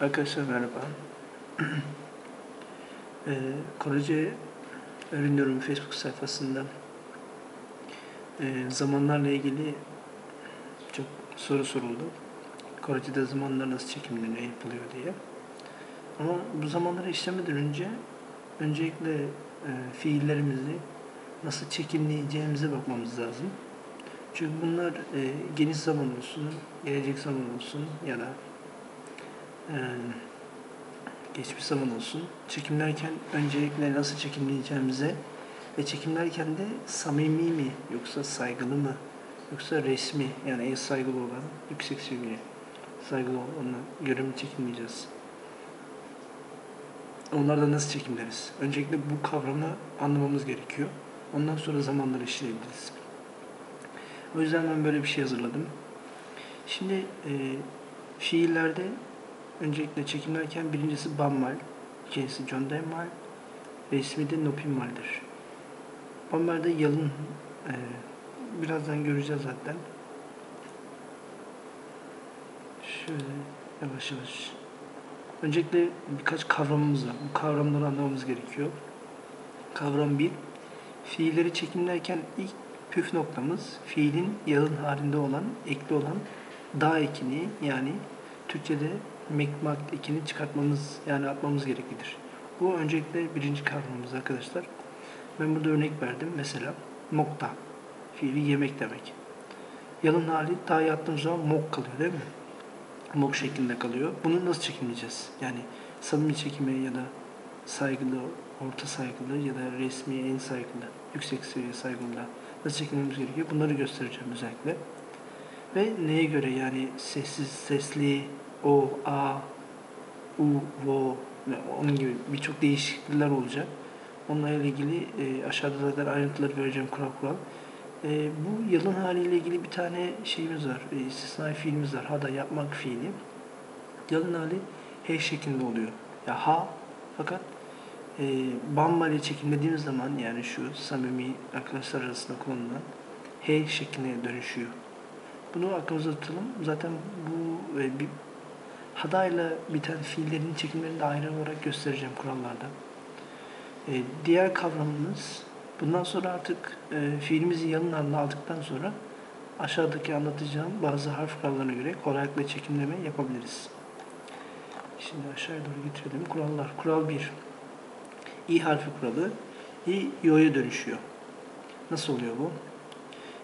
Arkadaşlar merhaba. ee, Korece Öğreniyorum Facebook sayfasında e, zamanlarla ilgili çok soru soruldu. Korece'de zamanlar nasıl çekimleniyor, yapılıyor diye. Ama bu zamanları işlemeden önce öncelikle e, fiillerimizi nasıl çekimleyeceğimize bakmamız lazım. Çünkü bunlar e, geniş zaman olsun, gelecek zaman olsun ya da e, geçmiş zaman olsun. Çekimlerken öncelikle nasıl çekimleyeceğimize ve çekimlerken de samimi mi yoksa saygılı mı yoksa resmi yani en saygılı olan yüksek seviye saygılı olanı göre mi çekimleyeceğiz? Onlardan nasıl çekimleriz? Öncelikle bu kavramı anlamamız gerekiyor. Ondan sonra zamanları işleyebiliriz. O yüzden ben böyle bir şey hazırladım. Şimdi e, fiillerde öncelikle çekimlerken birincisi Bammal, ikincisi John Denmal ve ismi de Nopinmal'dir. Bammal'de yalın, e, birazdan göreceğiz zaten. Şöyle yavaş yavaş. Öncelikle birkaç kavramımız var. Bu kavramları anlamamız gerekiyor. Kavram 1. Fiilleri çekimlerken ilk püf noktamız fiilin yalın halinde olan, ekli olan da ekini yani Türkçe'de mekmak ekini çıkartmamız yani atmamız gereklidir. Bu öncelikle birinci kavramımız arkadaşlar. Ben burada örnek verdim. Mesela mokta fiili yemek demek. Yalın hali dahi attığım zaman mok kalıyor değil mi? Mok şeklinde kalıyor. Bunu nasıl çekimleyeceğiz? Yani samimi çekime ya da saygılı, orta saygılı ya da resmi en saygılı, yüksek seviye saygılı nasıl çekilmemiz gerekiyor? Bunları göstereceğim özellikle. Ve neye göre yani sessiz, sesli, o, a, u, vo onun gibi birçok değişiklikler olacak. Onlarla ilgili e, aşağıda zaten ayrıntıları vereceğim kural kural. E, bu yalın haliyle ilgili bir tane şeyimiz var. E, istisnai fiilimiz var. Hada yapmak fiili. Yalın hali H şeklinde oluyor. Ya ha fakat e, bamba çekimlediğimiz zaman yani şu samimi arkadaşlar arasında kullanılan H şekline dönüşüyor. Bunu aklımıza tutalım. Zaten bu e, bir hadayla biten fiillerin çekimlerini de ayrı olarak göstereceğim kurallarda. E, diğer kavramımız bundan sonra artık e, fiilimizi yalın halinde aldıktan sonra aşağıdaki anlatacağım bazı harf kurallarına göre kolaylıkla çekimleme yapabiliriz. Şimdi aşağıya doğru getirelim. Kurallar. Kural 1. İ harfi kuralı. İ yo'ya dönüşüyor. Nasıl oluyor bu?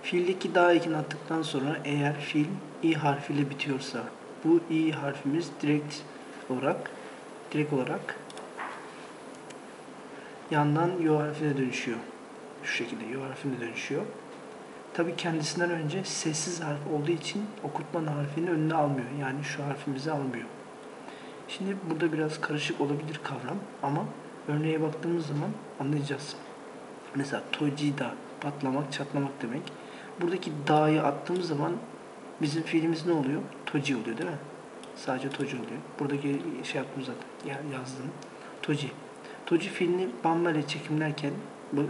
Fiildeki daha ekini attıktan sonra eğer fiil i harfiyle bitiyorsa bu i harfimiz direkt olarak direkt olarak yandan yo harfine dönüşüyor. Şu şekilde yo harfine dönüşüyor. Tabi kendisinden önce sessiz harf olduğu için okutma harfini önüne almıyor. Yani şu harfimizi almıyor. Şimdi burada biraz karışık olabilir kavram ama örneğe baktığımız zaman anlayacağız. Mesela tojida patlamak, çatlamak demek. Buradaki da'yı attığımız zaman bizim fiilimiz ne oluyor? Toji oluyor değil mi? Sadece toji oluyor. Buradaki şey yaptım zaten. Yazdım. Toji. Toji fiilini bamba ile çekimlerken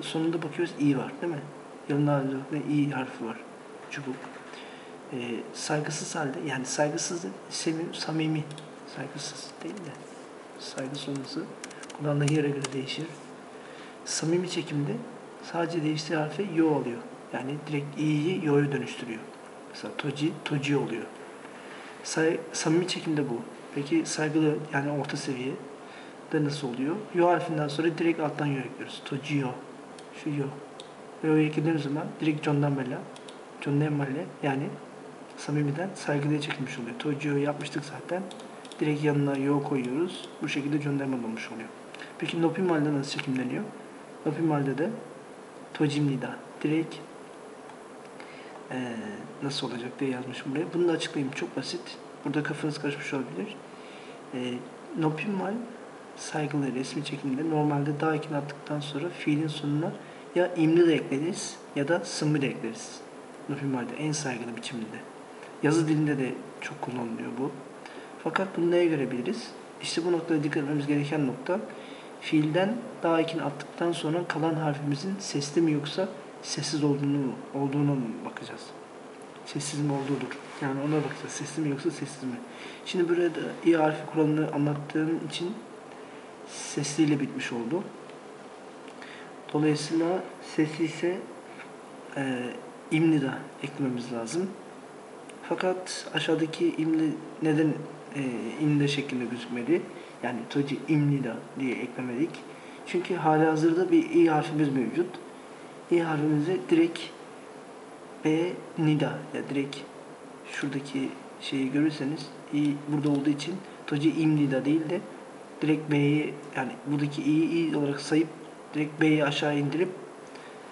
sonunda bakıyoruz i var değil mi? Yanında ve i harfi var. Çubuk. Ee, saygısız halde yani saygısız sevim, samimi saygısız değil de saygı sonrası kullandığı yere göre değişir. Samimi çekimde sadece değiştiği harfi yo oluyor. Yani direkt i'yi yo'ya dönüştürüyor. Mesela toji, toji oluyor. Say, samimi çekimde bu. Peki saygılı yani orta seviye de nasıl oluyor? Yo harfinden sonra direkt alttan yo ekliyoruz. Toji yo. Şu yo. Yo'yu eklediğimiz zaman direkt John'dan bella. John'dan bella yani samimiden saygılıya çekilmiş oluyor. Toji yo yapmıştık zaten. Direkt yanına yo koyuyoruz. Bu şekilde John Denmal olmuş oluyor. Peki Nopimal'de nasıl çekimleniyor? Nopimal'de de Tojimnida. Direkt ee, nasıl olacak diye yazmışım buraya. Bunu da açıklayayım. Çok basit. Burada kafanız karışmış olabilir. Ee, Nopimal saygılı resmi çekimde normalde daha ekini attıktan sonra fiilin sonuna ya imli de ekleriz ya da sımmı da ekleriz. Nopimal'de en saygılı biçiminde. Yazı dilinde de çok kullanılıyor bu. Fakat bunu neye göre biliriz? İşte bu noktada dikkat etmemiz gereken nokta fiilden daha ekini attıktan sonra kalan harfimizin sesli mi yoksa sessiz olduğunu olduğunu bakacağız. sessiz mi olduğudur. Yani ona bakacağız. Sessiz mi yoksa sessiz mi? Şimdi burada i harfi kuralını anlattığım için sesliyle bitmiş oldu. Dolayısıyla sesi ise e, imli de eklememiz lazım. Fakat aşağıdaki imli neden e, imli şeklinde gözükmedi? Yani toci imli de diye eklemedik. Çünkü hali hazırda bir i harfimiz mevcut. İ harfimizi direkt b nida ya direkt şuradaki şeyi görürseniz i burada olduğu için toci imnida değil de direkt b'yi yani buradaki i'yi i olarak sayıp direkt b'yi aşağı indirip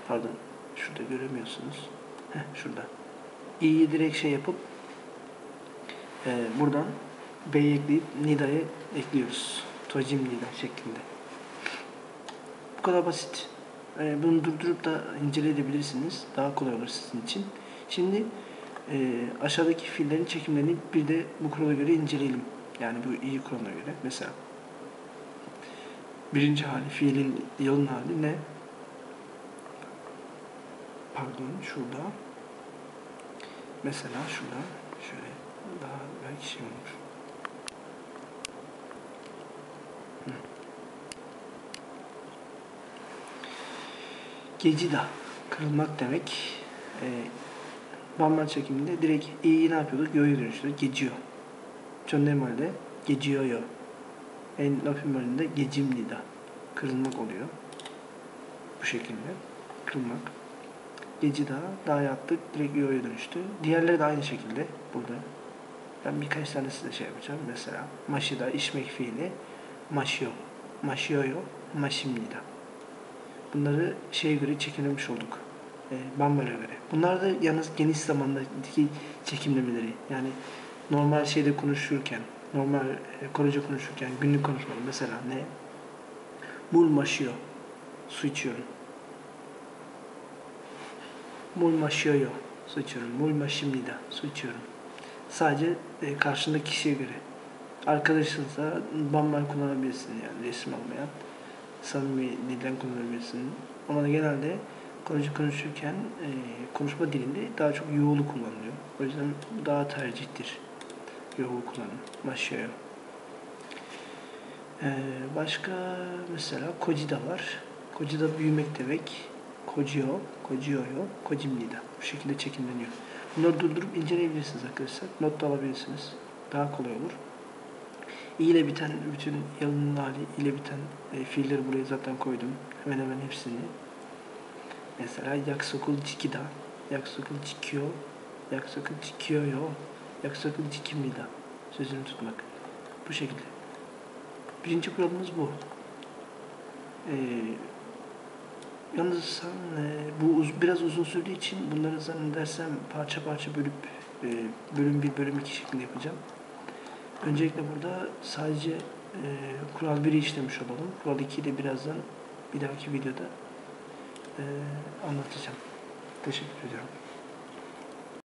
pardon şurada göremiyorsunuz. Heh, şurada. i'yi direkt şey yapıp e, buradan b'yi ekleyip nida'yı ekliyoruz. Tojim nida şeklinde. Bu kadar basit. E, bunu durdurup da inceleyebilirsiniz. Daha kolay olur sizin için. Şimdi e, aşağıdaki fiillerin çekimlerini bir de bu kurala göre inceleyelim. Yani bu iyi kuralına göre. Mesela birinci hali, fiilin yalın hali ne? Pardon, şurada. Mesela şurada şöyle daha belki şey olur. Gecida, kırılmak demek. E, Bamban çekiminde direkt i'yi ne yapıyorduk? Yo'ya dönüştürüyoruz. Geciyor. Çöndemalde geciyor yo. En lafim de gecimlida. Kırılmak oluyor. Bu şekilde. Kırılmak. Geci daha yaptık. Direkt yo'ya dönüştü. Diğerleri de aynı şekilde burada. Ben birkaç tane size şey yapacağım. Mesela maşida içmek fiili maşio. Maşioyo. Maşimlida. Bunları şeye göre çekimlemiş olduk. E, Bambal'a göre. Bunlar da yalnız geniş zamandaki çekimlemeleri. Yani normal şeyde konuşurken, normal e, Korece konuşurken, günlük konuşmalı mesela ne? Mul maşıyor. Su içiyorum. Mul maşıyor. Su içiyorum. Mul maşimnida. Su içiyorum. Sadece e, karşındaki kişiye göre. Arkadaşınsa bambal kullanabilirsin yani resim olmayan. Samimi dilden kullanabilirsin. Ama genelde Korece konuşurken e, konuşma dilinde daha çok yoğulu kullanılıyor. O yüzden bu daha tercihtir. Yoğul kullanım. Maşıyor. Ee, başka mesela Kojida var. Kojida büyümek demek. Kojio, Kojioyo, Kojimnida. Bu şekilde çekimleniyor. Bunları durdurup inceleyebilirsiniz arkadaşlar. Not da alabilirsiniz. Daha kolay olur. İle biten bütün yalının hali ile biten e, fiilleri buraya zaten koydum. Hemen hemen hepsini. Mesela yaksokul jikida, yaksokul jikyo, yaksokul jikyoyo, yaksokul jikimnida. Sözünü tutmak. Bu şekilde. Birinci kuralımız bu. Ee, yalnız sen, e, bu uz, biraz uzun sürdüğü için bunları zannedersem parça parça bölüp e, bölüm bir bölüm iki şeklinde yapacağım. Öncelikle burada sadece e, kural 1'i işlemiş olalım. Kural 2'yi de birazdan bir dahaki videoda e, anlatacağım. Teşekkür ediyorum.